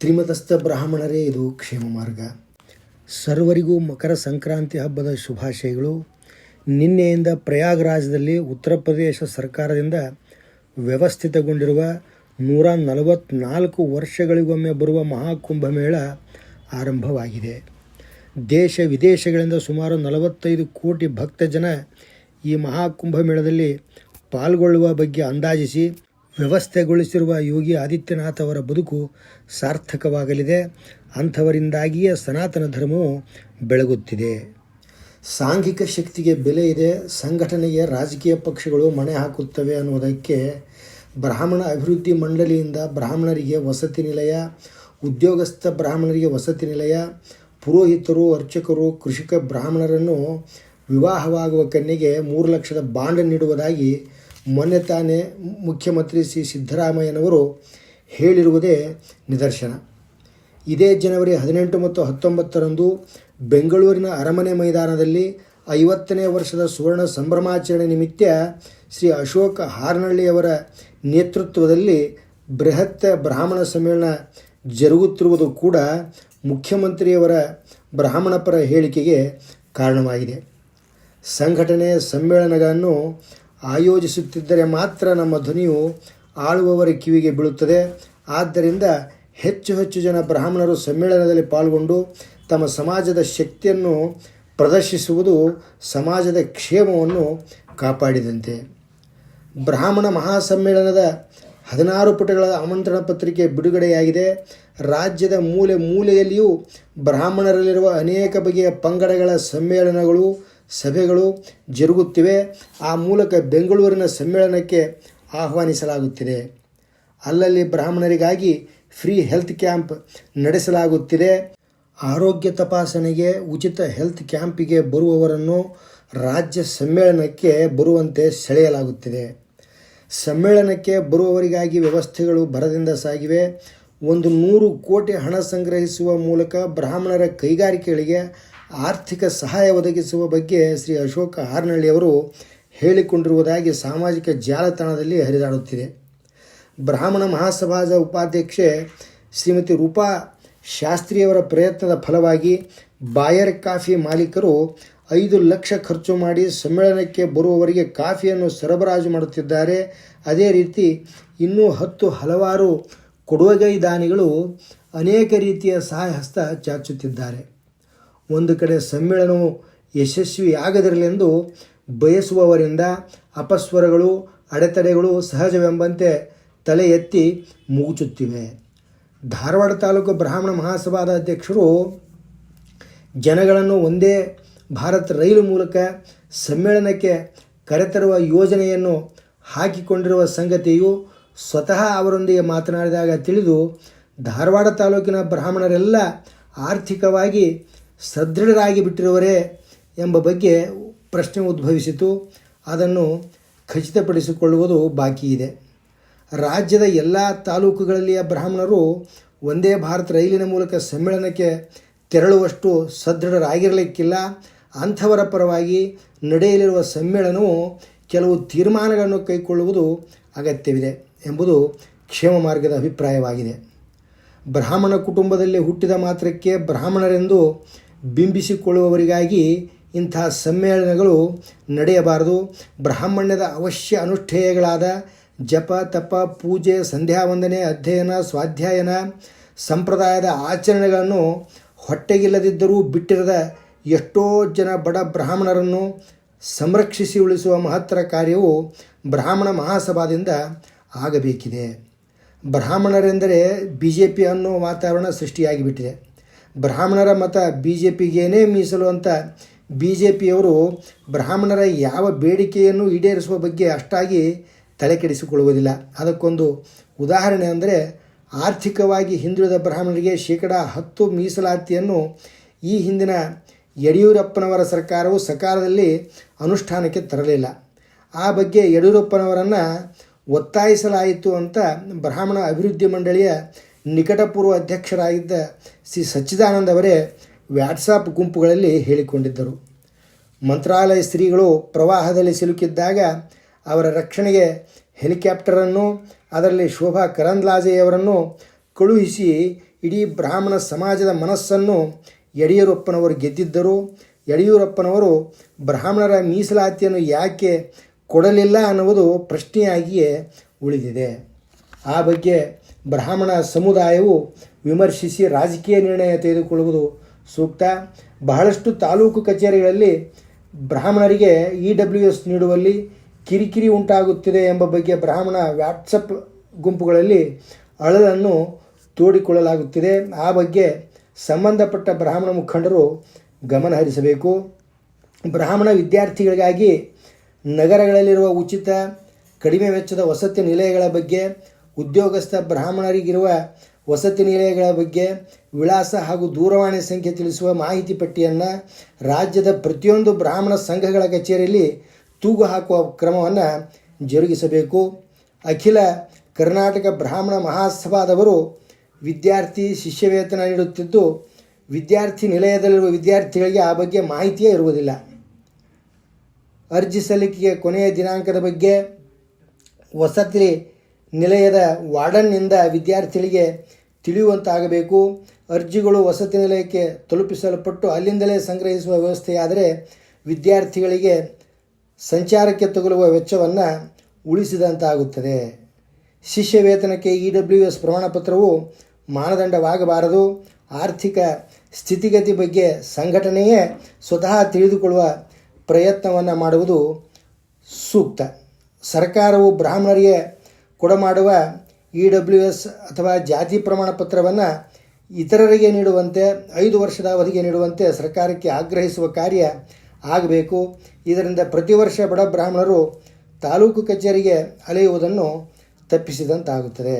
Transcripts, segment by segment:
ತ್ರಿಮತಸ್ಥ ಬ್ರಾಹ್ಮಣರೇ, ಇದು ಕ್ಷೇಮ ಮಾರ್ಗ. ಸರ್ವರಿಗೂ ಮಕರ ಸಂಕ್ರಾಂತಿ ಹಬ್ಬದ ಶುಭಾಶಯಗಳು. ನಿನ್ನೆಯಿಂದ ಪ್ರಯಾಗರಾಜದಲ್ಲಿ ಉತ್ತರ ಪ್ರದೇಶ ಸರ್ಕಾರದಿಂದ ವ್ಯವಸ್ಥಿತಗೊಂಡಿರುವ ನೂರ ನಲವತ್ನಾಲ್ಕು ವರ್ಷಗಳಿಗೊಮ್ಮೆ ಬರುವ ಮಹಾಕುಂಭಮೇಳ ಆರಂಭವಾಗಿದೆ. ದೇಶ ವಿದೇಶಗಳಿಂದ ಸುಮಾರು ನಲವತ್ತೈದು ಕೋಟಿ ಭಕ್ತಜನ ಈ ಮಹಾಕುಂಭಮೇಳದಲ್ಲಿ ಪಾಲ್ಗೊಳ್ಳುವ ಬಗ್ಗೆ ಅಂದಾಜಿಸಿ ವ್ಯವಸ್ಥೆಗೊಳಿಸಿರುವ ಯೋಗಿ ಆದಿತ್ಯನಾಥ್ ಅವರ ಬದುಕು ಸಾರ್ಥಕವಾಗಲಿದೆ. ಅಂಥವರಿಂದಾಗಿಯೇ ಸನಾತನ ಧರ್ಮವು ಬೆಳಗುತ್ತಿದೆ. ಸಾಂಘಿಕ ಶಕ್ತಿಗೆ ಬೆಲೆ ಇದೆ. ಸಂಘಟನೆಗೆ ರಾಜಕೀಯ ಪಕ್ಷಗಳು ಮಣೆ ಹಾಕುತ್ತವೆ ಅನ್ನುವುದಕ್ಕೆ ಬ್ರಾಹ್ಮಣ ಅಭಿವೃದ್ಧಿ ಮಂಡಳಿಯಿಂದ ಬ್ರಾಹ್ಮಣರಿಗೆ ವಸತಿ ನಿಲಯ, ಉದ್ಯೋಗಸ್ಥ ಬ್ರಾಹ್ಮಣರಿಗೆ ವಸತಿ ನಿಲಯ, ಪುರೋಹಿತರು, ಅರ್ಚಕರು, ಕೃಷಿಕ ಬ್ರಾಹ್ಮಣರನ್ನು ವಿವಾಹವಾಗುವ ಕನ್ಯೆಗೆ ಮೂರು ಲಕ್ಷದ ಬಾಂಡ್ ನೀಡುವುದಾಗಿ ಮೊನ್ನೆ ತಾನೇ ಮುಖ್ಯಮಂತ್ರಿ ಸಿ ಸಿದ್ದರಾಮಯ್ಯನವರು ಹೇಳಿರುವುದೇ ನಿದರ್ಶನ. ಇದೇ ಜನವರಿ ಹದಿನೆಂಟು ಮತ್ತು ಹತ್ತೊಂಬತ್ತರಂದು ಬೆಂಗಳೂರಿನ ಅರಮನೆ ಮೈದಾನದಲ್ಲಿ ಐವತ್ತನೇ ವರ್ಷದ ಸುವರ್ಣ ಸಂಭ್ರಮಾಚರಣೆ ನಿಮಿತ್ತ ಶ್ರೀ ಅಶೋಕ ಹಾರ್ನಳ್ಳಿಯವರ ನೇತೃತ್ವದಲ್ಲಿ ಬೃಹತ್ ಬ್ರಾಹ್ಮಣ ಸಮ್ಮೇಳನ ಜರುಗುತ್ತಿರುವುದು ಕೂಡ ಮುಖ್ಯಮಂತ್ರಿಯವರ ಬ್ರಾಹ್ಮಣಪರ ಹೇಳಿಕೆಗೆ ಕಾರಣವಾಗಿದೆ. ಸಂಘಟನೆ ಸಮ್ಮೇಳನಗಳನ್ನು ಆಯೋಜಿಸುತ್ತಿದ್ದರೆ ಮಾತ್ರ ನಮ್ಮ ಧ್ವನಿಯು ಆಳುವವರ ಕಿವಿಗೆ ಬೀಳುತ್ತದೆ. ಆದ್ದರಿಂದ ಹೆಚ್ಚು ಹೆಚ್ಚು ಜನ ಬ್ರಾಹ್ಮಣರು ಸಮ್ಮೇಳನದಲ್ಲಿ ಪಾಲ್ಗೊಂಡು ತಮ್ಮ ಸಮಾಜದ ಶಕ್ತಿಯನ್ನು ಪ್ರದರ್ಶಿಸುವುದು ಸಮಾಜದ ಕ್ಷೇಮವನ್ನು ಕಾಪಾಡಿದಂತೆ. ಬ್ರಾಹ್ಮಣ ಮಹಾಸಮ್ಮೇಳನದ ಹದಿನಾರು ಪುಟಗಳ ಆಮಂತ್ರಣ ಪತ್ರಿಕೆ ಬಿಡುಗಡೆಯಾಗಿದೆ. ರಾಜ್ಯದ ಮೂಲೆ ಮೂಲೆಯಲ್ಲಿಯೂ ಬ್ರಾಹ್ಮಣರಲ್ಲಿರುವ ಅನೇಕ ಬಗೆಯ ಪಂಗಡಗಳ ಸಮ್ಮೇಳನಗಳು ಸಭೆಗಳು ಜರುಗುತ್ತಿವೆ. ಆ ಮೂಲಕ ಬೆಂಗಳೂರಿನ ಸಮ್ಮೇಳನಕ್ಕೆ ಆಹ್ವಾನಿಸಲಾಗುತ್ತಿದೆ. ಅಲ್ಲಲ್ಲಿ ಬ್ರಾಹ್ಮಣರಿಗಾಗಿ ಫ್ರೀ ಹೆಲ್ತ್ ಕ್ಯಾಂಪ್ ನಡೆಸಲಾಗುತ್ತಿದೆ. ಆರೋಗ್ಯ ತಪಾಸಣೆಗೆ ಉಚಿತ ಹೆಲ್ತ್ ಕ್ಯಾಂಪಿಗೆ ಬರುವವರನ್ನು ರಾಜ್ಯ ಸಮ್ಮೇಳನಕ್ಕೆ ಬರುವಂತೆ ಸೆಳೆಯಲಾಗುತ್ತಿದೆ. ಸಮ್ಮೇಳನಕ್ಕೆ ಬರುವವರಿಗಾಗಿ ವ್ಯವಸ್ಥೆಗಳು ಭರದಿಂದ ಸಾಗಿವೆ. ಒಂದು ನೂರು ಕೋಟಿ ಹಣ ಸಂಗ್ರಹಿಸುವ ಮೂಲಕ ಬ್ರಾಹ್ಮಣರ ಕೈಗಾರಿಕೆಗಳಿಗೆ ಆರ್ಥಿಕ ಸಹಾಯ ಒದಗಿಸುವ ಬಗ್ಗೆ ಶ್ರೀ ಅಶೋಕ ಹಾರ್ನಳ್ಳಿಯವರು ಹೇಳಿಕೊಂಡಿರುವುದಾಗಿ ಸಾಮಾಜಿಕ ಜಾಲತಾಣದಲ್ಲಿ ಹರಿದಾಡುತ್ತಿದೆ. ಬ್ರಾಹ್ಮಣ ಮಹಾಸಭಾದ ಉಪಾಧ್ಯಕ್ಷೆ ಶ್ರೀಮತಿ ರೂಪಾ ಶಾಸ್ತ್ರಿಯವರ ಪ್ರಯತ್ನದ ಫಲವಾಗಿ ಬಾಯರ್ ಕಾಫಿ ಮಾಲೀಕರು ಐದು ಲಕ್ಷ ಖರ್ಚು ಮಾಡಿ ಸಮ್ಮೇಳನಕ್ಕೆ ಬರುವವರಿಗೆ ಕಾಫಿಯನ್ನು ಸರಬರಾಜು ಮಾಡುತ್ತಿದ್ದಾರೆ. ಅದೇ ರೀತಿ ಇನ್ನೂ ಹತ್ತು ಹಲವಾರು ಕೊಡುವಗೈ ದಾನಿಗಳು ಅನೇಕ ರೀತಿಯ ಸಹಾಯ ಹಸ್ತ ಚಾಚುತ್ತಿದ್ದಾರೆ. ಒಂದು ಕಡೆ ಸಮ್ಮೇಳನವು ಯಶಸ್ವಿಯಾಗದಿರಲೆಂದು ಬಯಸುವವರಿಂದ ಅಪಸ್ವರಗಳು, ಅಡೆತಡೆಗಳು ಸಹಜವೆಂಬಂತೆ ತಲೆ ಎತ್ತಿ ಮುಗುಚುತ್ತಿವೆ. ಧಾರವಾಡ ತಾಲೂಕು ಬ್ರಾಹ್ಮಣ ಮಹಾಸಭಾದ ಅಧ್ಯಕ್ಷರು ಜನಗಳನ್ನು ಒಂದೇ ಭಾರತ್ ರೈಲು ಮೂಲಕ ಸಮ್ಮೇಳನಕ್ಕೆ ಕರೆತರುವ ಯೋಜನೆಯನ್ನು ಹಾಕಿಕೊಂಡಿರುವ ಸಂಗತಿಯು ಸ್ವತಃ ಅವರೊಂದಿಗೆ ಮಾತನಾಡಿದಾಗ ತಿಳಿದು, ಧಾರವಾಡ ತಾಲೂಕಿನ ಬ್ರಾಹ್ಮಣರೆಲ್ಲ ಆರ್ಥಿಕವಾಗಿ ಸದೃಢರಾಗಿ ಬಿಟ್ಟಿರುವರೇ ಎಂಬ ಬಗ್ಗೆ ಪ್ರಶ್ನೆ ಉದ್ಭವಿಸಿತು. ಅದನ್ನು ಖಚಿತಪಡಿಸಿಕೊಳ್ಳುವುದು ಬಾಕಿ ಇದೆ. ರಾಜ್ಯದ ಎಲ್ಲ ತಾಲೂಕುಗಳಲ್ಲಿಯ ಬ್ರಾಹ್ಮಣರು ಒಂದೇ ಭಾರತ ರೈಲಿನ ಮೂಲಕ ಸಮ್ಮೇಳನಕ್ಕೆ ತೆರಳುವಷ್ಟು ಸದೃಢರಾಗಿರಲಿಕ್ಕಿಲ್ಲ. ಅಂಥವರ ಪರವಾಗಿ ನಡೆಯಲಿರುವ ಸಮ್ಮೇಳನವು ಕೆಲವು ತೀರ್ಮಾನಗಳನ್ನು ಕೈಗೊಳ್ಳುವುದು ಅಗತ್ಯವಿದೆ ಎಂಬುದು ಕ್ಷೇಮ ಮಾರ್ಗದ ಅಭಿಪ್ರಾಯವಾಗಿದೆ. ಬ್ರಾಹ್ಮಣ ಕುಟುಂಬದಲ್ಲಿ ಹುಟ್ಟಿದ ಮಾತ್ರಕ್ಕೆ ಬ್ರಾಹ್ಮಣರೆಂದು ಬಿಂಬಿಸಿಕೊಳ್ಳುವವರಿಗಾಗಿ ಇಂಥ ಸಮ್ಮೇಳನಗಳು ನಡೆಯಬಾರದು. ಬ್ರಾಹ್ಮಣ್ಯದ ಅವಶ್ಯ ಅನುಷ್ಠೇಯಗಳಾದ ಜಪ, ತಪ, ಪೂಜೆ, ಸಂಧ್ಯಾವಂದನೆ, ಅಧ್ಯಯನ, ಸ್ವಾಧ್ಯಾಯನ, ಸಂಪ್ರದಾಯದ ಆಚರಣೆಗಳನ್ನು ಹೊಟ್ಟೆಗಿಲ್ಲದಿದ್ದರೂ ಬಿಟ್ಟಿರದ ಎಷ್ಟೋ ಜನ ಬಡ ಬ್ರಾಹ್ಮಣರನ್ನು ಸಂರಕ್ಷಿಸಿ ಉಳಿಸುವ ಮಹತ್ತರ ಕಾರ್ಯವು ಬ್ರಾಹ್ಮಣ ಮಹಾಸಭಾದಿಂದ ಆಗಬೇಕಿದೆ. ಬ್ರಾಹ್ಮಣರೆಂದರೆ ಬಿ ಜೆ ಪಿ ಅನ್ನೋ ವಾತಾವರಣ ಸೃಷ್ಟಿಯಾಗಿಬಿಟ್ಟಿದೆ. ಬ್ರಾಹ್ಮಣರ ಮತ ಬಿ ಜೆ ಪಿಗೇನೇ ಮೀಸಲು ಅಂತ ಬಿ ಜೆ ಪಿಯವರು ಬ್ರಾಹ್ಮಣರ ಯಾವ ಬೇಡಿಕೆಯನ್ನು ಈಡೇರಿಸುವ ಬಗ್ಗೆ ಅಷ್ಟಾಗಿ ತಲೆಕೆಡಿಸಿಕೊಳ್ಳುವುದಿಲ್ಲ ಅದಕ್ಕೊಂದು ಉದಾಹರಣೆ ಅಂದರೆ ಆರ್ಥಿಕವಾಗಿ ಹಿಂದುಳಿದ ಬ್ರಾಹ್ಮಣರಿಗೆ ಶೇಕಡ ಹತ್ತು ಮೀಸಲಾತಿಯನ್ನು ಈ ಹಿಂದಿನ ಯಡಿಯೂರಪ್ಪನವರ ಸರ್ಕಾರವು ಸಕಾಲದಲ್ಲಿ ಅನುಷ್ಠಾನಕ್ಕೆ ತರಲಿಲ್ಲ. ಆ ಬಗ್ಗೆ ಯಡಿಯೂರಪ್ಪನವರನ್ನು ಒತ್ತಾಯಿಸಲಾಯಿತು ಅಂತ ಬ್ರಾಹ್ಮಣ ಅಭಿವೃದ್ಧಿ ಮಂಡಳಿಯ ನಿಕಟಪೂರ್ವ ಅಧ್ಯಕ್ಷರಾಗಿದ್ದ ಶ್ರೀ ಸಚ್ಚಿದಾನಂದ ಅವರೇ ವ್ಯಾಟ್ಸಾಪ್ ಗುಂಪುಗಳಲ್ಲಿ ಹೇಳಿಕೊಂಡಿದ್ದರು. ಮಂತ್ರಾಲಯ ಸ್ತ್ರೀಗಳು ಪ್ರವಾಹದಲ್ಲಿ ಸಿಲುಕಿದ್ದಾಗ ಅವರ ರಕ್ಷಣೆಗೆ ಹೆಲಿಕಾಪ್ಟರನ್ನು ಅದರಲ್ಲಿ ಶೋಭಾ ಕರಂದ್ಲಾಜೆಯವರನ್ನು ಕಳುಹಿಸಿ ಇಡೀ ಬ್ರಾಹ್ಮಣ ಸಮಾಜದ ಮನಸ್ಸನ್ನು ಯಡಿಯೂರಪ್ಪನವರು ಗೆದ್ದಿದ್ದರು. ಯಡಿಯೂರಪ್ಪನವರು ಬ್ರಾಹ್ಮಣರ ಮೀಸಲಾತಿಯನ್ನು ಯಾಕೆ ಕೊಡಲಿಲ್ಲ ಅನ್ನುವುದು ಪ್ರಶ್ನೆಯಾಗಿಯೇ ಉಳಿದಿದೆ. ಆ ಬಗ್ಗೆ ಬ್ರಾಹ್ಮಣ ಸಮುದಾಯವು ವಿಮರ್ಶಿಸಿ ರಾಜಕೀಯ ನಿರ್ಣಯ ತೆಗೆದುಕೊಳ್ಳುವುದು ಸೂಕ್ತ. ಬಹಳಷ್ಟು ತಾಲೂಕು ಕಚೇರಿಗಳಲ್ಲಿ ಬ್ರಾಹ್ಮಣರಿಗೆ ಇ ಡಬ್ಲ್ಯೂ ಎಸ್ ನೀಡುವಲ್ಲಿ ಕಿರಿಕಿರಿ ಉಂಟಾಗುತ್ತಿದೆ ಎಂಬ ಬಗ್ಗೆ ಬ್ರಾಹ್ಮಣ ವ್ಯಾಟ್ಸಪ್ ಗುಂಪುಗಳಲ್ಲಿ ಅಳಲನ್ನು ತೋಡಿಕೊಳ್ಳಲಾಗುತ್ತಿದೆ. ಆ ಬಗ್ಗೆ ಸಂಬಂಧಪಟ್ಟ ಬ್ರಾಹ್ಮಣ ಮುಖಂಡರು ಗಮನಹರಿಸಬೇಕು ಬ್ರಾಹ್ಮಣ ವಿದ್ಯಾರ್ಥಿಗಳಿಗಾಗಿ ನಗರಗಳಲ್ಲಿರುವ ಉಚಿತ, ಕಡಿಮೆ ವೆಚ್ಚದ ವಸತಿ ನಿಲಯಗಳ ಬಗ್ಗೆ ಉದ್ಯೋಗಸ್ಥ ಬ್ರಾಹ್ಮಣರಿಗಿರುವ ವಸತಿ ನಿಲಯಗಳ ಬಗ್ಗೆ ವಿಳಾಸ ಹಾಗೂ ದೂರವಾಣಿ ಸಂಖ್ಯೆ ತಿಳಿಸುವ ಮಾಹಿತಿ ಪಟ್ಟಿಯನ್ನು ರಾಜ್ಯದ ಪ್ರತಿಯೊಂದು ಬ್ರಾಹ್ಮಣ ಸಂಘಗಳ ಕಚೇರಿಯಲ್ಲಿ ತೂಗು ಹಾಕುವ ಕ್ರಮವನ್ನು ಜರುಗಿಸಬೇಕು. ಅಖಿಲ ಕರ್ನಾಟಕ ಬ್ರಾಹ್ಮಣ ಮಹಾಸಭಾದವರು ವಿದ್ಯಾರ್ಥಿ ಶಿಷ್ಯವೇತನ ನೀಡುತ್ತಿದ್ದು, ವಿದ್ಯಾರ್ಥಿ ನಿಲಯದಲ್ಲಿರುವ ವಿದ್ಯಾರ್ಥಿಗಳಿಗೆ ಆ ಬಗ್ಗೆ ಮಾಹಿತಿಯೇ ಇರುವುದಿಲ್ಲ. ಅರ್ಜಿ ಸಲ್ಲಿಕೆಗೆ ಕೊನೆಯ ದಿನಾಂಕದ ಬಗ್ಗೆ ವಸತಿ ನಿಲಯದ ವಾರ್ಡನ್ನಿಂದ ವಿದ್ಯಾರ್ಥಿಗಳಿಗೆ ತಿಳಿಯುವಂತಾಗಬೇಕು. ಅರ್ಜಿಗಳು ವಸತಿ ನಿಲಯಕ್ಕೆ ತಲುಪಿಸಲ್ಪಟ್ಟು ಅಲ್ಲಿಂದಲೇ ಸಂಗ್ರಹಿಸುವ ವ್ಯವಸ್ಥೆಯಾದರೆ ವಿದ್ಯಾರ್ಥಿಗಳಿಗೆ ಸಂಚಾರಕ್ಕೆ ತಗುಲುವ ವೆಚ್ಚವನ್ನು ಉಳಿಸಿದಂತಾಗುತ್ತದೆ. ಶಿಷ್ಯ ವೇತನಕ್ಕೆ ಇ ಡಬ್ಲ್ಯೂ ಎಸ್ ಪ್ರಮಾಣಪತ್ರವು ಮಾನದಂಡವಾಗಬಾರದು. ಆರ್ಥಿಕ ಸ್ಥಿತಿಗತಿ ಬಗ್ಗೆ ಸಂಘಟನೆಯೇ ಸ್ವತಃ ತಿಳಿದುಕೊಳ್ಳುವ ಪ್ರಯತ್ನವನ್ನು ಮಾಡುವುದು ಸೂಕ್ತ. ಸರ್ಕಾರವು ಬ್ರಾಹ್ಮಣರಿಗೆ ಕೊಡಮಾಡುವ ಇ ಡಬ್ಲ್ಯೂ ಎಸ್ ಅಥವಾ ಜಾತಿ ಪ್ರಮಾಣ ಪತ್ರವನ್ನು ಇತರರಿಗೆ ನೀಡುವಂತೆ, ಐದು ವರ್ಷದ ಅವಧಿಗೆ ನೀಡುವಂತೆ ಸರ್ಕಾರಕ್ಕೆ ಆಗ್ರಹಿಸುವ ಕಾರ್ಯ ಆಗಬೇಕು. ಇದರಿಂದ ಪ್ರತಿ ವರ್ಷ ಬಡ ಬ್ರಾಹ್ಮಣರು ತಾಲೂಕು ಕಚೇರಿಗೆ ಅಲೆಯುವುದನ್ನು ತಪ್ಪಿಸಿದಂತಾಗುತ್ತದೆ.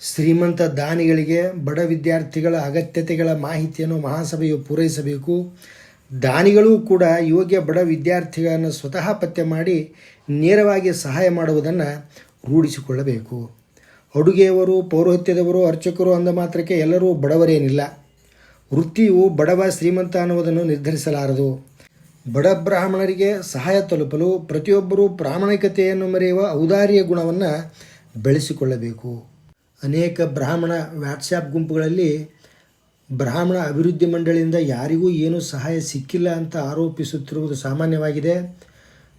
ಶ್ರೀಮಂತ ದಾನಿಗಳಿಗೆ, ಬಡ ವಿದ್ಯಾರ್ಥಿಗಳ ಅಗತ್ಯತೆಗಳ ಮಾಹಿತಿಯನ್ನು ಮಹಾಸಭೆಯು ಪೂರೈಸಬೇಕು. ದಾನಿಗಳೂ ಕೂಡ ಯೋಗ್ಯ ಬಡ ವಿದ್ಯಾರ್ಥಿಗಳನ್ನು ಸ್ವತಃ ಪತ್ತೆ ಮಾಡಿ ನೇರವಾಗಿ ಸಹಾಯ ಮಾಡುವುದನ್ನು ರೂಢಿಸಿಕೊಳ್ಳಬೇಕು ಅಡುಗೆಯವರು, ಪೌರೋಹಿತ್ಯದವರು, ಅರ್ಚಕರು ಅಂದ ಮಾತ್ರಕ್ಕೆ ಎಲ್ಲರೂ ಬಡವರೇನಿಲ್ಲ. ವೃತ್ತಿಯು ಬಡವ ಶ್ರೀಮಂತ ಅನ್ನುವುದನ್ನು ನಿರ್ಧರಿಸಲಾರದು. ಬಡ ಬ್ರಾಹ್ಮಣರಿಗೆ ಸಹಾಯ ತಲುಪಲು ಪ್ರತಿಯೊಬ್ಬರೂ ಪ್ರಾಮಾಣಿಕತೆಯನ್ನು ಮರೆಯುವ ಔದಾರ್ಯ ಗುಣವನ್ನು ಬೆಳೆಸಿಕೊಳ್ಳಬೇಕು. ಅನೇಕ ಬ್ರಾಹ್ಮಣ ವ್ಯಾಟ್ಸಾಪ್ ಗುಂಪುಗಳಲ್ಲಿ ಬ್ರಾಹ್ಮಣ ಅಭಿವೃದ್ಧಿ ಮಂಡಳಿಯಿಂದ ಯಾರಿಗೂ ಏನೂ ಸಹಾಯ ಸಿಕ್ಕಿಲ್ಲ ಅಂತ ಆರೋಪಿಸುತ್ತಿರುವುದು ಸಾಮಾನ್ಯವಾಗಿದೆ.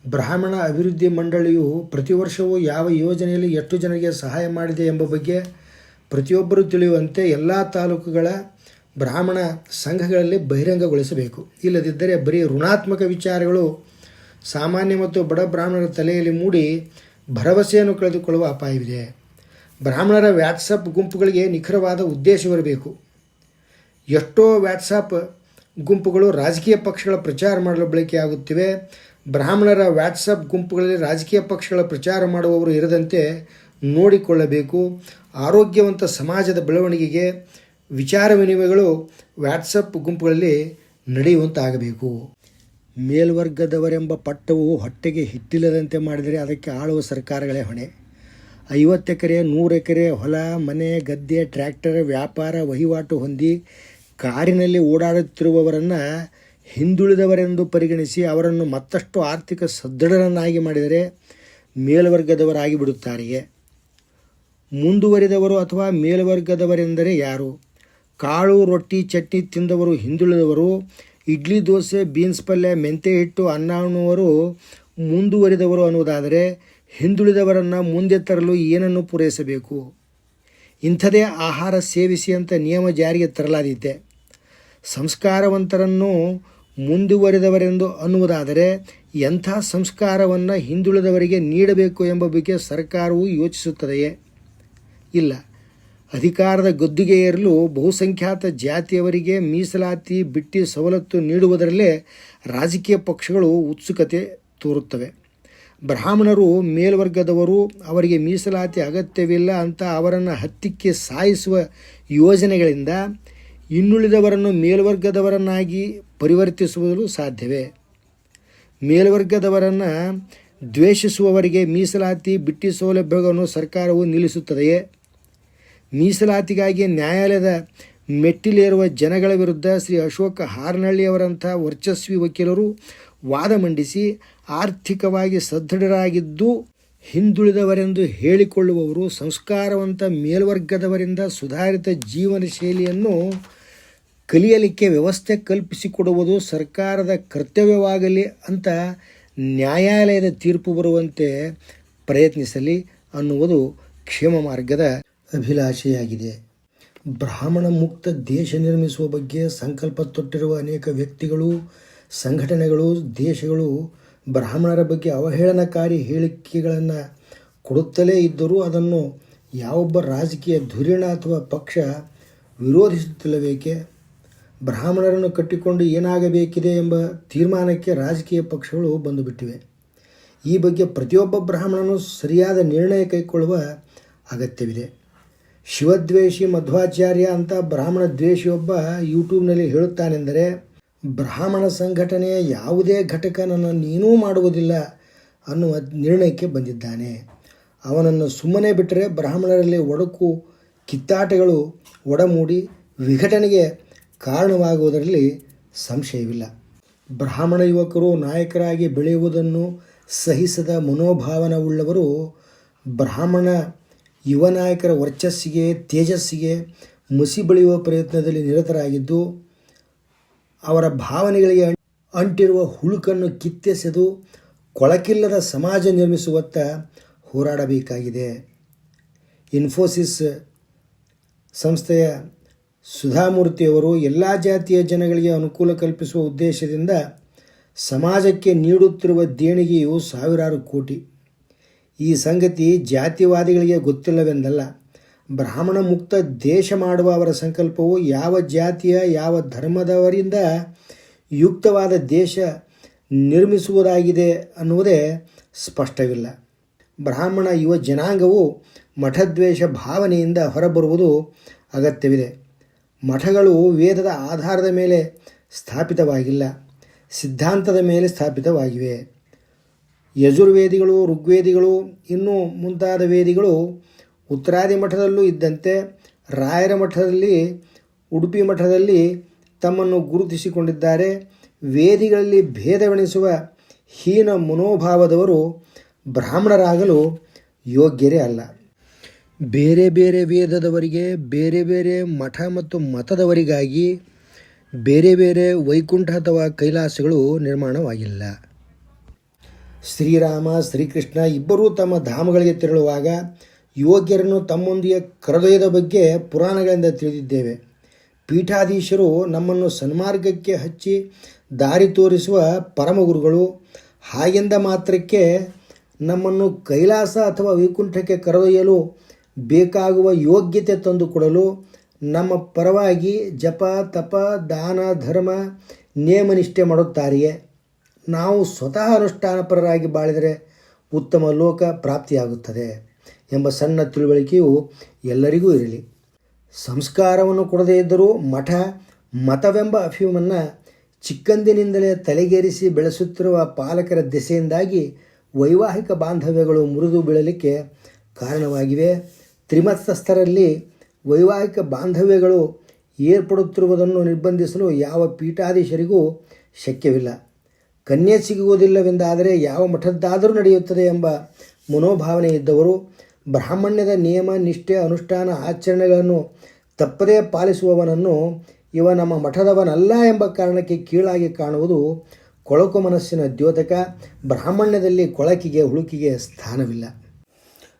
ಬ್ರಾಹ್ಮಣ ಅಭಿವೃದ್ಧಿ ಮಂಡಳಿಯು ಪ್ರತಿ ವರ್ಷವೂ ಯಾವ ಯೋಜನೆಯಲ್ಲಿ ಎಷ್ಟು ಜನರಿಗೆ ಸಹಾಯ ಮಾಡಿದೆ ಎಂಬ ಬಗ್ಗೆ ಪ್ರತಿಯೊಬ್ಬರೂ ತಿಳಿಯುವಂತೆ ಎಲ್ಲ ತಾಲೂಕುಗಳ ಬ್ರಾಹ್ಮಣ ಸಂಘಗಳಲ್ಲಿ ಬಹಿರಂಗಗೊಳಿಸಬೇಕು. ಇಲ್ಲದಿದ್ದರೆ ಬರೀ ಋಣಾತ್ಮಕ ವಿಚಾರಗಳು ಸಾಮಾನ್ಯ ಮತ್ತು ಬಡ ಬ್ರಾಹ್ಮಣರ ತಲೆಯಲ್ಲಿ ಮೂಡಿ ಭರವಸೆಯನ್ನು ಕಳೆದುಕೊಳ್ಳುವ ಅಪಾಯವಿದೆ. ಬ್ರಾಹ್ಮಣರ ವ್ಯಾಟ್ಸಪ್ ಗುಂಪುಗಳಿಗೆ ನಿಖರವಾದ ಉದ್ದೇಶವಿರಬೇಕು ಎಷ್ಟೋ ವ್ಯಾಟ್ಸಪ್ ಗುಂಪುಗಳು ರಾಜಕೀಯ ಪಕ್ಷಗಳ ಪ್ರಚಾರ ಮಾಡಲು ಬಳಕೆಯಾಗುತ್ತಿವೆ. ಬ್ರಾಹ್ಮಣರ ವ್ಯಾಟ್ಸಪ್ ಗುಂಪುಗಳಲ್ಲಿ ರಾಜಕೀಯ ಪಕ್ಷಗಳ ಪ್ರಚಾರ ಮಾಡುವವರು ಇರದಂತೆ ನೋಡಿಕೊಳ್ಳಬೇಕು. ಆರೋಗ್ಯವಂತ ಸಮಾಜದ ಬೆಳವಣಿಗೆಗೆ ವಿಚಾರ ವಿನಿಮಯಗಳು ವ್ಯಾಟ್ಸಪ್ ಗುಂಪುಗಳಲ್ಲಿ ನಡೆಯುವಂತಾಗಬೇಕು. ಮೇಲ್ವರ್ಗದವರೆಂಬ ಪಟ್ಟವು ಹೊಟ್ಟೆಗೆ ಹಿಟ್ಟಿಲ್ಲದಂತೆ ಮಾಡಿದರೆ ಅದಕ್ಕೆ ಆಳುವ ಸರ್ಕಾರಗಳೇ ಹೊಣೆ. ಐವತ್ತು ಎಕರೆ, ನೂರು ಎಕರೆ ಹೊಲ, ಮನೆ, ಗದ್ದೆ, ಟ್ರ್ಯಾಕ್ಟರ್, ವ್ಯಾಪಾರ ವಹಿವಾಟು ಹೊಂದಿ ಕಾರಿನಲ್ಲಿ ಓಡಾಡುತ್ತಿರುವವರನ್ನು ಹಿಂದುಳಿದವರೆಂದು ಪರಿಗಣಿಸಿ ಅವರನ್ನು ಮತ್ತಷ್ಟು ಆರ್ಥಿಕ ಸದೃಢರನ್ನಾಗಿ ಮಾಡಿದರೆ ಮೇಲ್ವರ್ಗದವರಾಗಿ ಬಿಡುತ್ತಾರೆಯೇ? ಮುಂದುವರಿದವರು ಅಥವಾ ಮೇಲ್ವರ್ಗದವರೆಂದರೆ ಯಾರು? ಕಾಳು, ರೊಟ್ಟಿ, ಚಟ್ನಿ ತಿಂದವರು ಹಿಂದುಳಿದವರು, ಇಡ್ಲಿ, ದೋಸೆ, ಬೀನ್ಸ್ ಪಲ್ಯ, ಮೆಂತೆ ಹಿಟ್ಟು, ಅನ್ನ ಅನ್ನುವರು ಮುಂದುವರಿದವರು ಅನ್ನುವುದಾದರೆ ಹಿಂದುಳಿದವರನ್ನು ಮುಂದೆ ತರಲು ಏನನ್ನು ಪೂರೈಸಬೇಕು? ಇಂಥದೇ ಆಹಾರ ಸೇವಿಸಿ ಅಂತ ನಿಯಮ ಜಾರಿಗೆ ತರಲಾದೀತೆ. ಸಂಸ್ಕಾರವಂತರನ್ನು ಮುಂದುವರಿದವರೆಂದು ಅನ್ನುವುದಾದರೆ ಎಂಥ ಸಂಸ್ಕಾರವನ್ನು ಹಿಂದುಳಿದವರಿಗೆ ನೀಡಬೇಕು ಎಂಬ ಬಗ್ಗೆ ಸರ್ಕಾರವು ಯೋಚಿಸುತ್ತದೆಯೇ? ಇಲ್ಲ. ಅಧಿಕಾರದ ಗದ್ದುಗೆ ಏರಲು ಬಹುಸಂಖ್ಯಾತ ಜಾತಿಯವರಿಗೆ ಮೀಸಲಾತಿ, ಬಿಟ್ಟಿ ಸವಲತ್ತು ನೀಡುವುದರಲ್ಲೇ ರಾಜಕೀಯ ಪಕ್ಷಗಳು ಉತ್ಸುಕತೆ ತೋರುತ್ತವೆ. ಬ್ರಾಹ್ಮಣರು, ಮೇಲ್ವರ್ಗದವರು ಅವರಿಗೆ ಮೀಸಲಾತಿ ಅಗತ್ಯವಿಲ್ಲ ಅಂತ ಅವರನ್ನು ಹತ್ತಿಕ್ಕೆ ಸಾಯಿಸುವ ಯೋಜನೆಗಳಿಂದ ಇನ್ನುಳಿದವರನ್ನು ಮೇಲ್ವರ್ಗದವರನ್ನಾಗಿ ಪರಿವರ್ತಿಸುವುದು ಸಾಧ್ಯವೇ? ಮೇಲ್ವರ್ಗದವರನ್ನು ದ್ವೇಷಿಸುವವರಿಗೆ ಮೀಸಲಾತಿ, ಬಿಟ್ಟಿ ಸೌಲಭ್ಯಗಳನ್ನು ಸರ್ಕಾರವು ನಿಲ್ಲಿಸುತ್ತದೆಯೇ? ಮೀಸಲಾತಿಗಾಗಿ ನ್ಯಾಯಾಲಯದ ಮೆಟ್ಟಿಲೇರುವ ಜನಗಳ ವಿರುದ್ಧ ಶ್ರೀ ಅಶೋಕ ಹಾರನಹಳ್ಳಿಯವರಂಥ ವರ್ಚಸ್ವಿ ವಕೀಲರು ವಾದ ಮಂಡಿಸಿ ಆರ್ಥಿಕವಾಗಿ ಸದೃಢರಾಗಿದ್ದು ಹಿಂದುಳಿದವರೆಂದು ಹೇಳಿಕೊಳ್ಳುವವರು ಸಂಸ್ಕಾರವಂತ ಮೇಲ್ವರ್ಗದವರಿಂದ ಸುಧಾರಿತ ಜೀವನ ಶೈಲಿಯನ್ನು ಕಲಿಯಲಿಕ್ಕೆ ವ್ಯವಸ್ಥೆ ಕಲ್ಪಿಸಿಕೊಡುವುದು ಸರ್ಕಾರದ ಕರ್ತವ್ಯವಾಗಲಿ ಅಂತ ನ್ಯಾಯಾಲಯದ ತೀರ್ಪು ಬರುವಂತೆ ಪ್ರಯತ್ನಿಸಲಿ ಅನ್ನುವುದು ಕ್ಷೇಮ ಮಾರ್ಗದ ಅಭಿಲಾಷೆಯಾಗಿದೆ. ಬ್ರಾಹ್ಮಣ ಮುಕ್ತ ದೇಶ ನಿರ್ಮಿಸುವ ಬಗ್ಗೆ ಸಂಕಲ್ಪ ತೊಟ್ಟಿರುವ ಅನೇಕ ವ್ಯಕ್ತಿಗಳು, ಸಂಘಟನೆಗಳು, ದೇಶಗಳು ಬ್ರಾಹ್ಮಣರ ಬಗ್ಗೆ ಅವಹೇಳನಕಾರಿ ಹೇಳಿಕೆಗಳನ್ನು ಕೊಡುತ್ತಲೇ ಇದ್ದರೂ ಅದನ್ನು ಯಾವೊಬ್ಬ ರಾಜಕೀಯ ಧುರೀಣ ಅಥವಾ ಪಕ್ಷ ವಿರೋಧಿಸುತ್ತಿಲ್ಲಬೇಕೆ ಬ್ರಾಹ್ಮಣರನ್ನು ಕಟ್ಟಿಕೊಂಡು ಏನಾಗಬೇಕಿದೆ ಎಂಬ ತೀರ್ಮಾನಕ್ಕೆ ರಾಜಕೀಯ ಪಕ್ಷಗಳು ಬಂದುಬಿಟ್ಟಿವೆ. ಈ ಬಗ್ಗೆ ಪ್ರತಿಯೊಬ್ಬ ಬ್ರಾಹ್ಮಣನು ಸರಿಯಾದ ನಿರ್ಣಯ ಕೈಗೊಳ್ಳುವ ಅಗತ್ಯವಿದೆ. ಶಿವದ್ವೇಷಿ ಮಧ್ವಾಚಾರ್ಯ ಅಂತ ಬ್ರಾಹ್ಮಣ ದ್ವೇಷಿಯೊಬ್ಬ ಯೂಟ್ಯೂಬ್ನಲ್ಲಿ ಹೇಳುತ್ತಾನೆಂದರೆ ಬ್ರಾಹ್ಮಣ ಸಂಘಟನೆಯ ಯಾವುದೇ ಘಟಕ ನನ್ನನ್ನು ನೀನೂ ಮಾಡುವುದಿಲ್ಲ ಅನ್ನುವ ನಿರ್ಣಯಕ್ಕೆ ಬಂದಿದ್ದಾನೆ. ಅವನನ್ನು ಸುಮ್ಮನೆ ಬಿಟ್ಟರೆ ಬ್ರಾಹ್ಮಣರಲ್ಲಿ ಒಡಕು, ಕಿತ್ತಾಟಗಳು ಒಡಮೂಡಿ ವಿಘಟನೆಗೆ ಕಾರಣವಾಗುವುದರಲ್ಲಿ ಸಂಶಯವಿಲ್ಲ. ಬ್ರಾಹ್ಮಣ ಯುವಕರು ನಾಯಕರಾಗಿ ಬೆಳೆಯುವುದನ್ನು ಸಹಿಸದ ಮನೋಭಾವನವುಳ್ಳವರು ಬ್ರಾಹ್ಮಣ ಯುವ ನಾಯಕರ ವರ್ಚಸ್ಸಿಗೆ, ತೇಜಸ್ಸಿಗೆ ಮುಸಿ ಬೆಳೆಯುವ ಪ್ರಯತ್ನದಲ್ಲಿ ನಿರತರಾಗಿದ್ದು ಅವರ ಭಾವನೆಗಳಿಗೆ ಅಂಟಿರುವ ಹುಳುಕನ್ನು ಕಿತ್ತೆಸೆದು ಕೊಳಕಿಲ್ಲದ ಸಮಾಜ ನಿರ್ಮಿಸುವತ್ತ ಹೋರಾಡಬೇಕಾಗಿದೆ. ಇನ್ಫೋಸಿಸ್ ಸಂಸ್ಥೆಯ ಸುಧಾಮೂರ್ತಿಯವರು ಎಲ್ಲ ಜಾತಿಯ ಜನಗಳಿಗೆ ಅನುಕೂಲ ಕಲ್ಪಿಸುವ ಉದ್ದೇಶದಿಂದ ಸಮಾಜಕ್ಕೆ ನೀಡುತ್ತಿರುವ ದೇಣಿಗೆಯು ಸಾವಿರಾರು ಕೋಟಿ. ಈ ಸಂಗತಿ ಜಾತಿವಾದಿಗಳಿಗೆ ಗೊತ್ತಿಲ್ಲವೆಂದಲ್ಲ. ಬ್ರಾಹ್ಮಣ ಮುಕ್ತ ದೇಶ ಮಾಡುವ ಅವರ ಸಂಕಲ್ಪವು ಯಾವ ಜಾತಿಯ, ಯಾವ ಧರ್ಮದವರಿಂದ ಯುಕ್ತವಾದ ದೇಶ ನಿರ್ಮಿಸುವುದಾಗಿದೆ ಅನ್ನುವುದೇ ಸ್ಪಷ್ಟವಿಲ್ಲ. ಬ್ರಾಹ್ಮಣ ಯುವ ಜನಾಂಗವು ಮಠದ್ವೇಷ ಭಾವನೆಯಿಂದ ಹೊರಬರುವುದು ಅಗತ್ಯವಿದೆ. ಮಠಗಳು ವೇದದ ಆಧಾರದ ಮೇಲೆ ಸ್ಥಾಪಿತವಾಗಿಲ್ಲ, ಸಿದ್ಧಾಂತದ ಮೇಲೆ ಸ್ಥಾಪಿತವಾಗಿವೆ. ಯಜುರ್ವೇದಿಗಳು, ಋಗ್ವೇದಿಗಳು, ಇನ್ನೂ ಮುಂತಾದ ವೇದಿಗಳು ಉತ್ತರಾದಿ ಮಠದಲ್ಲೂ ಇದ್ದಂತೆ ರಾಯರ ಮಠದಲ್ಲಿ, ಉಡುಪಿ ಮಠದಲ್ಲಿ ತಮ್ಮನ್ನು ಗುರುತಿಸಿಕೊಂಡಿದ್ದಾರೆ. ವೇದಿಗಳಲ್ಲಿ ಭೇದವೆಣಿಸುವ ಹೀನ ಮನೋಭಾವದವರು ಬ್ರಾಹ್ಮಣರಾಗಲು ಯೋಗ್ಯರೇ ಅಲ್ಲ. ಬೇರೆ ಬೇರೆ ವೇದದವರಿಗೆ, ಬೇರೆ ಬೇರೆ ಮಠ ಮತ್ತು ಮತದವರಿಗಾಗಿ ಬೇರೆ ಬೇರೆ ವೈಕುಂಠ ಅಥವಾ ಕೈಲಾಸಗಳು ನಿರ್ಮಾಣವಾಗಿಲ್ಲ. ಶ್ರೀರಾಮ, ಶ್ರೀಕೃಷ್ಣ ಇಬ್ಬರೂ ತಮ್ಮ ಧಾಮಗಳಿಗೆ ತೆರಳುವಾಗ ಯೋಗ್ಯರನ್ನು ತಮ್ಮೊಂದಿಗೆ ಕರೆದೊಯ್ದ ಬಗ್ಗೆ ಪುರಾಣಗಳಿಂದ ತಿಳಿದಿದ್ದೇವೆ. ಪೀಠಾಧೀಶರು ನಮ್ಮನ್ನು ಸನ್ಮಾರ್ಗಕ್ಕೆ ಹಚ್ಚಿ ದಾರಿ ತೋರಿಸುವ ಪರಮಗುರುಗಳು. ಹಾಗೆಂದ ಮಾತ್ರಕ್ಕೆ ನಮ್ಮನ್ನು ಕೈಲಾಸ ಅಥವಾ ವೈಕುಂಠಕ್ಕೆ ಕರೆದೊಯ್ಯಲು ಬೇಕಾಗುವ ಯೋಗ್ಯತೆ ತಂದುಕೊಡಲು ನಮ್ಮ ಪರವಾಗಿ ಜಪ, ತಪ, ದಾನ, ಧರ್ಮ, ನೇಮನಿಷ್ಠೆ ಮಾಡುತ್ತಾರೆಯೇ? ನಾವು ಸ್ವತಃ ಅನುಷ್ಠಾನಪರರಾಗಿ ಬಾಳಿದರೆ ಉತ್ತಮ ಲೋಕ ಪ್ರಾಪ್ತಿಯಾಗುತ್ತದೆ. ಎಂಬ ಸಣ್ಣ ತಿಳುವಳಿಕೆಯು ಎಲ್ಲರಿಗೂ ಇರಲಿ. ಸಂಸ್ಕಾರವನ್ನು ಕೊಡದೇ ಇದ್ದರೂ ಮಠ, ಮತವೆಂಬ ಅಫೀಮನ್ನು ಚಿಕ್ಕಂದಿನಿಂದಲೇ ತಲೆಗೇರಿಸಿ ಬೆಳೆಸುತ್ತಿರುವ ಪಾಲಕರ ದೆಸೆಯಿಂದಾಗಿ ವೈವಾಹಿಕ ಬಾಂಧವ್ಯಗಳು ಮುರಿದು ಬೀಳಲಿಕ್ಕೆ ಕಾರಣವಾಗಿವೆ. ತ್ರಿಮತಸ್ಥರಲ್ಲಿ ವೈವಾಹಿಕ ಬಾಂಧವ್ಯಗಳು ಏರ್ಪಡುತ್ತಿರುವುದನ್ನು ನಿರ್ಬಂಧಿಸಲು ಯಾವ ಪೀಠಾಧೀಶರಿಗೂ ಶಕ್ಯವಿಲ್ಲ. ಕನ್ಯೆ ಸಿಗುವುದಿಲ್ಲವೆಂದಾದರೆ ಯಾವ ಮಠದ್ದಾದರೂ ನಡೆಯುತ್ತದೆ ಎಂಬ ಮನೋಭಾವನೆ ಇದ್ದವರು ಬ್ರಾಹ್ಮಣ್ಯದ ನಿಯಮ, ನಿಷ್ಠೆ, ಅನುಷ್ಠಾನ, ಆಚರಣೆಗಳನ್ನು ತಪ್ಪದೇ ಪಾಲಿಸುವವನನ್ನು ಇವ ನಮ್ಮ ಮಠದವನಲ್ಲ ಎಂಬ ಕಾರಣಕ್ಕೆ ಕೀಳಾಗಿ ಕಾಣುವುದು ಕೊಳಕು ಮನಸ್ಸಿನ ದ್ಯೋತಕ. ಬ್ರಾಹ್ಮಣ್ಯದಲ್ಲಿ ಕೊಳಕಿಗೆ, ಹುಳುಕಿಗೆ ಸ್ಥಾನವಿಲ್ಲ.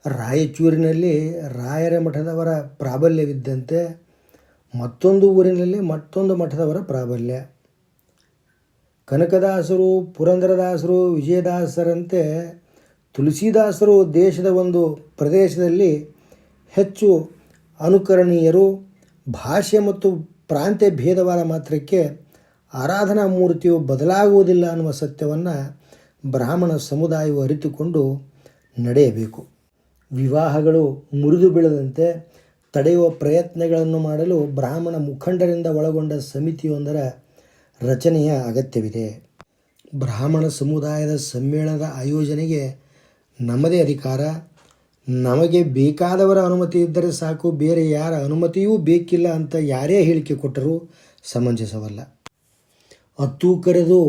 ರಾಯಚೂರಿನಲ್ಲಿ ರಾಯರ ಮಠದವರ ಪ್ರಾಬಲ್ಯವಿದ್ದಂತೆ ಮತ್ತೊಂದು ಊರಿನಲ್ಲಿ ಮತ್ತೊಂದು ಮಠದವರ ಪ್ರಾಬಲ್ಯ. ಕನಕದಾಸರು, ಪುರಂದರದಾಸರು, ವಿಜಯದಾಸರಂತೆ ತುಳಸಿದಾಸರು ದೇಶದ ಒಂದು ಪ್ರದೇಶದಲ್ಲಿ ಹೆಚ್ಚು ಅನುಕರಣೀಯರು, ಭಾಷೆ ಮತ್ತು ಪ್ರಾಂತ್ಯ ಭೇದವಾದ ಮಾತ್ರಕ್ಕೆ ಆರಾಧನಾ ಮೂರ್ತಿಯು ಬದಲಾಗುವುದಿಲ್ಲ ಅನ್ನುವ ಸತ್ಯವನ್ನು ಬ್ರಾಹ್ಮಣ ಸಮುದಾಯವು ಅರಿತುಕೊಂಡು ನಡೆಯಬೇಕು. ವಿವಾಹಗಳು ಮುರಿದು ಬೀಳದಂತೆ ತಡೆಯುವ ಪ್ರಯತ್ನಗಳನ್ನು ಮಾಡಲು ಬ್ರಾಹ್ಮಣ ಮುಖಂಡರಿಂದ ಒಳಗೊಂಡ ಸಮಿತಿಯೊಂದರ ರಚನೆಯ ಅಗತ್ಯವಿದೆ. ಬ್ರಾಹ್ಮಣ ಸಮುದಾಯದ ಸಮ್ಮೇಳನದ ಆಯೋಜನೆಗೆ ನಮ್ಮದೇ ಅಧಿಕಾರ, ನಮಗೆ ಬೇಕಾದವರ ಅನುಮತಿ ಇದ್ದರೆ ಸಾಕು, ಬೇರೆ ಯಾರ ಅನುಮತಿಯೂ ಬೇಕಿಲ್ಲ ಅಂತ ಯಾರೇ ಹೇಳಿಕೆ ಕೊಟ್ಟರೂ ಸಮಂಜಸವಲ್ಲ. ಹತ್ತು ಕರೆದು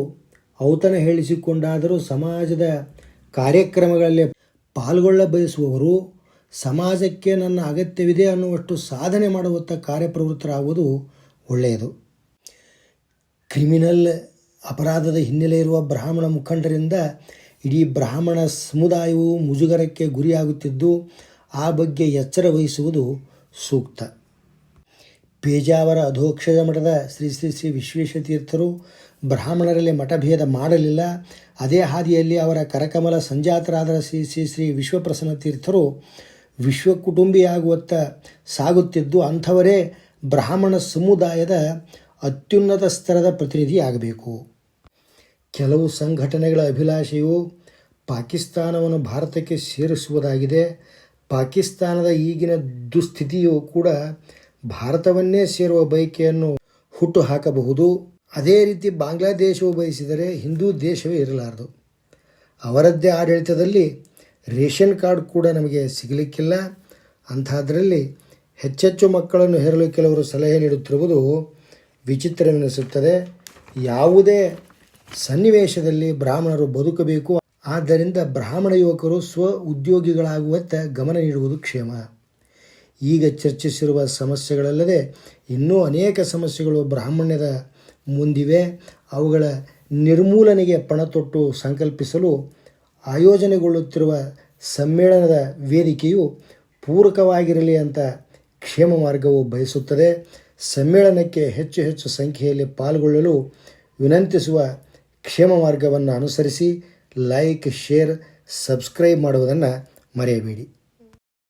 ಔತಣ ಹೇಳಿಸಿಕೊಂಡಾದರೂ ಸಮಾಜದ ಕಾರ್ಯಕ್ರಮಗಳಲ್ಲಿ ಪಾಲ್ಗೊಳ್ಳ ಬಯಸುವವರು ಸಮಾಜಕ್ಕೆ ನನ್ನ ಅಗತ್ಯವಿದೆ ಅನ್ನುವಷ್ಟು ಸಾಧನೆ ಮಾಡುವತ್ತ ಕಾರ್ಯಪ್ರವೃತ್ತರಾಗುವುದು ಒಳ್ಳೆಯದು. ಕ್ರಿಮಿನಲ್ ಅಪರಾಧದ ಹಿನ್ನೆಲೆ ಇರುವ ಬ್ರಾಹ್ಮಣ ಮುಖಂಡರಿಂದ ಇಡೀ ಬ್ರಾಹ್ಮಣ ಸಮುದಾಯವು ಮುಜುಗರಕ್ಕೆ ಗುರಿಯಾಗುತ್ತಿದ್ದು, ಆ ಬಗ್ಗೆ ಎಚ್ಚರ ವಹಿಸುವುದು ಸೂಕ್ತ. ಪೇಜಾವರ ಅಧೋಕ್ಷಜ ಮಠದ ಶ್ರೀ ಶ್ರೀ ಶ್ರೀ ವಿಶ್ವೇಶತೀರ್ಥರು ಬ್ರಾಹ್ಮಣರಲ್ಲಿ ಮಠಭೇದ ಮಾಡಲಿಲ್ಲ. ಅದೇ ಹಾದಿಯಲ್ಲಿ ಅವರ ಕರಕಮಲ ಸಂಜಾತರಾದ ಶ್ರೀ ಶ್ರೀ ಶ್ರೀ ವಿಶ್ವಪ್ರಸನ್ನ ತೀರ್ಥರು ವಿಶ್ವಕುಟುಂಬಿಯಾಗುವತ್ತ ಸಾಗುತ್ತಿದ್ದು, ಅಂಥವರೇ ಬ್ರಾಹ್ಮಣ ಸಮುದಾಯದ ಅತ್ಯುನ್ನತ ಸ್ತರದ ಪ್ರತಿನಿಧಿಯಾಗಬೇಕು. ಕೆಲವು ಸಂಘಟನೆಗಳ ಅಭಿಲಾಷೆಯು ಪಾಕಿಸ್ತಾನವನ್ನು ಭಾರತಕ್ಕೆ ಸೇರಿಸುವುದಾಗಿದೆ. ಪಾಕಿಸ್ತಾನದ ಈಗಿನ ದುಸ್ಥಿತಿಯು ಕೂಡ ಭಾರತವನ್ನೇ ಸೇರುವ ಬಯಕೆಯನ್ನು ಹುಟ್ಟು ಹಾಕಬಹುದು ಅದೇ ರೀತಿ ಬಾಂಗ್ಲಾದೇಶವು ಬಯಸಿದರೆ ಹಿಂದೂ ದೇಶವೇ ಇರಲಾರದು. ಅವರದ್ದೇ ಆಡಳಿತದಲ್ಲಿ ರೇಷನ್ ಕಾರ್ಡ್ ಕೂಡ ನಮಗೆ ಸಿಗಲಿಕ್ಕಿಲ್ಲ. ಅಂಥದ್ರಲ್ಲಿ ಹೆಚ್ಚೆಚ್ಚು ಮಕ್ಕಳನ್ನು ಹೇರಲು ಕೆಲವರು ಸಲಹೆ ನೀಡುತ್ತಿರುವುದು ವಿಚಿತ್ರವೆನಿಸುತ್ತದೆ. ಯಾವುದೇ ಸನ್ನಿವೇಶದಲ್ಲಿ ಬ್ರಾಹ್ಮಣರು ಬದುಕಬೇಕು. ಆದ್ದರಿಂದ ಬ್ರಾಹ್ಮಣ ಯುವಕರು ಸ್ವ ಉದ್ಯೋಗಿಗಳಾಗುವತ್ತ ಗಮನ ನೀಡುವುದು ಕ್ಷೇಮ. ಈಗ ಚರ್ಚಿಸಿರುವ ಸಮಸ್ಯೆಗಳಲ್ಲದೆ ಇನ್ನೂ ಅನೇಕ ಸಮಸ್ಯೆಗಳು ಬ್ರಾಹ್ಮಣ್ಯದ ಮುಂದಿವೆ. ಅವುಗಳ ನಿರ್ಮೂಲನೆಗೆ ಪಣತೊಟ್ಟು ಸಂಕಲ್ಪಿಸಲು ಆಯೋಜನೆಗೊಳ್ಳುತ್ತಿರುವ ಸಮ್ಮೇಳನದ ವೇದಿಕೆಯು ಪೂರಕವಾಗಿರಲಿ ಅಂತ ಕ್ಷೇಮ ಮಾರ್ಗವು ಬಯಸುತ್ತದೆ. ಸಮ್ಮೇಳನಕ್ಕೆ ಹೆಚ್ಚು ಹೆಚ್ಚು ಸಂಖ್ಯೆಯಲ್ಲಿ ಪಾಲ್ಗೊಳ್ಳಲು ವಿನಂತಿಸುವ ಕ್ಷೇಮ ಮಾರ್ಗವನ್ನು ಅನುಸರಿಸಿ ಲೈಕ್ ಶೇರ್ ಸಬ್ಸ್ಕ್ರೈಬ್ ಮಾಡುವುದನ್ನು ಮರೆಯಬೇಡಿ.